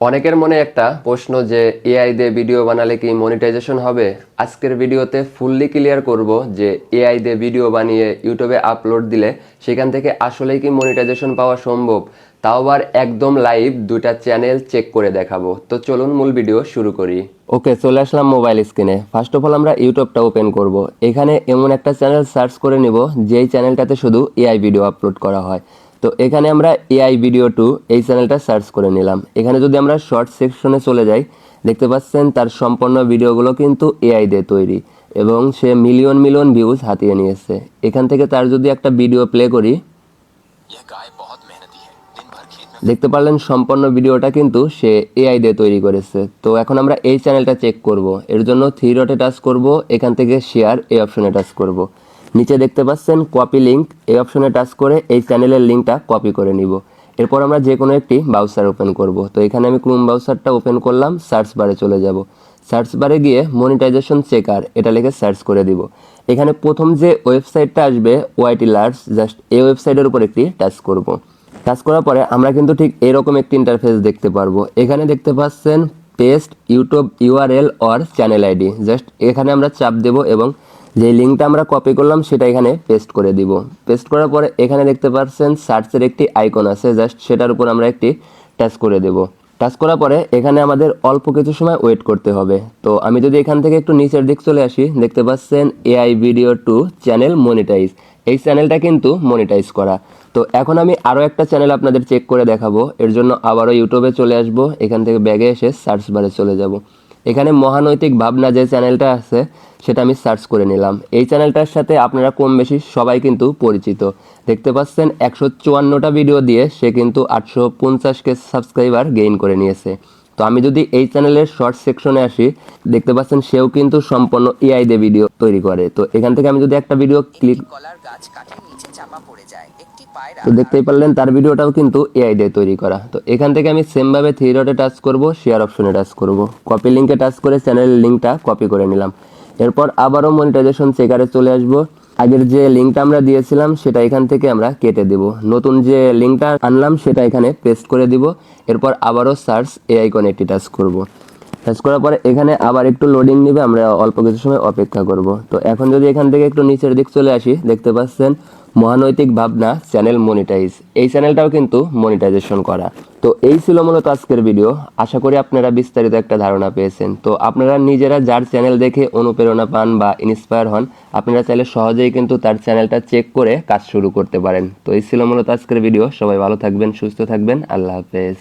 অনেকের মনে একটা প্রশ্ন যে, এআই দিয়ে ভিডিও বানালে কি মনিটাইজেশন হবে? আজকের ভিডিওতে ফুললি ক্লিয়ার করব যে, এআই দিয়ে ভিডিও বানিয়ে ইউটিউবে আপলোড দিলে সেখান থেকে আসলেই কি মনিটাইজেশন পাওয়া সম্ভব? তাও আবার একদম লাইভ দুটা চ্যানেল চেক করে দেখাবো। তো চলুন মূল ভিডিও শুরু করি। ওকে চলে আসলাম মোবাইল স্ক্রিনে ফার্স্ট অফ অল আমরা ইউটিউবটা ওপেন করব। এখানে এমন একটা চ্যানেল সার্চ করে নিব, যেই চ্যানেলটাতে শুধু এআই ভিডিও আপলোড করা হয়। তো এখানে আমরা এআই ভিডিও টু এই চ্যানেলটা সার্চ করে নিলাম। এখানে যদি আমরা শর্ট সেকশনে চলে যাই, দেখতে পাচ্ছেন তার সম্পন্ন ভিডিওগুলো কিন্তু এআই দিয়ে তৈরি এবং সে মিলিয়ন মিলিয়ন ভিউজ হাতিয়ে নিয়েছে। এখান থেকে তার যদি একটা ভিডিও প্লে করি, দেখতে পারলেন সম্পন্ন ভিডিওটা কিন্তু সে এআই দিয়ে তৈরি করেছে। তো এখন আমরা এই চ্যানেলটা চেক করব। এর জন্য থ্রি রটে টাচ করব, এখান থেকে শেয়ার এই অপশনে টাচ করব। নিচে দেখতে পাচ্ছেন কপি লিঙ্ক এই অপশনে টাচ করে এই চ্যানেলের লিঙ্কটা কপি করে নিব। এরপর আমরা যে কোনো একটি ব্রাউজার ওপেন করব। তো এখানে আমি ক্রোম ব্রাউজারটা ওপেন করলাম সার্চ বারে চলে যাব। সার্চ বারে গিয়ে মনিটাইজেশন চেকার এটা লিখে সার্চ করে দিব। এখানে প্রথম যে ওয়েবসাইটটা আসবে ওয়াইটি লার্স জাস্ট এই ওয়েবসাইটের উপর একটি টাচ করব। টাচ করার পরে আমরা কিন্তু ঠিক এরকম একটি ইন্টারফেস দেখতে পারব। এখানে দেখতে পাচ্ছেন paste YouTube URL or channel ID just এখানে আমরা চাপ দেব এবং যে লিঙ্কটা আমরা কপি করলাম, সেটা এখানে পেস্ট করে দিব। পেস্ট করার পরে এখানে দেখতে পাচ্ছেন সার্চের একটি আইকন আছে জাস্ট সেটার উপর আমরা একটি টাচ করে দেব। টাচ করার পরে এখানে আমাদের অল্প কিছু সময় ওয়েট করতে হবে। তো আমি যদি এখান থেকে একটু নিচের দিক চলে আসি, দেখতে পাচ্ছেন AI video to channel monetise এই চ্যানেলটা কিন্তু মনিটাইজ করা। তো এখন আমি আরও একটা চ্যানেল আপনাদের চেক করে দেখাবো। এর জন্য আবারও ইউটিউবে চলে আসব। এখান থেকে ব্যাগে এসে সার্চ বারে চলে যাব। এখানে মহানৈতিক ভাবনা যে চ্যানেলটা আছে, সেটা আমি সার্চ করে নিলাম। এই চ্যানেলটার সাথে আপনারা কম বেশি সবাই কিন্তু পরিচিত। দেখতে পাচ্ছেন একশো চুয়ান্নটা ভিডিও দিয়ে সে কিন্তু আটশো পঞ্চাশকে সাবস্ক্রাইবার গেইন করে নিয়েছে। তো আমি যদি এই চ্যানেলের শর্ট সেকশনে আসি দেখতে পাচ্ছেন সেও কিন্তু সম্পূর্ণ এআই দিয়ে ভিডিও তৈরি করে। তো এখান থেকে আমি যদি একটা ভিডিও ক্লিক কলার গাছ কাঠের নিচে চাপা পড়ে যায় একটি পায়রা তো দেখতেই পারলেন তার ভিডিওটাও কিন্তু এআই দিয়ে তৈরি করা। তো এখান থেকে আমি সেমভাবে থ্রি ডটে টাচ করব শেয়ার অপশনে টাচ করব। কপি লিঙ্কে টাচ করে চ্যানেলের লিঙ্কটা কপি করে নিলাম। এরপর আবারও মনিটাইজেশন চেকারে চলে আসব। আগের যে লিঙ্কটা আমরা দিয়েছিলাম, সেটা এখান থেকে আমরা কেটে দেব। নতুন যে লিঙ্কটা আনলাম, সেটা এখানে পেস্ট করে দিব। এরপর আবারও সার্চ এ আইকনে টাচ করব। টাচ করার পরে এখানে আবার একটু লোডিং নেবে, আমরা অল্প কিছু সময় অপেক্ষা করব। তো এখন যদি এখান থেকে একটু নিচের দিক চলে আসি, দেখতে পাচ্ছেন মহানৈতিক ভাবনা চ্যানেল মনিটাইজ এই চ্যানেলটাও কিন্তু মনিটাইজেশন করা। তো এই ছিল মূলত আজকের ভিডিও আশা করি আপনারা বিস্তারিত একটা ধারণা পেয়েছেন। তো আপনারা নিজেরা যার চ্যানেল দেখে অনুপ্রেরণা পান বা ইন্সপায়ার হন, আপনারা চাইলে সহজেই কিন্তু তার চ্যানেলটা চেক করে কাজ শুরু করতে পারেন। তো এই ছিল মূলত আজকের ভিডিও সবাই ভালো থাকবেন, সুস্থ থাকবেন। আল্লাহ হাফেজ।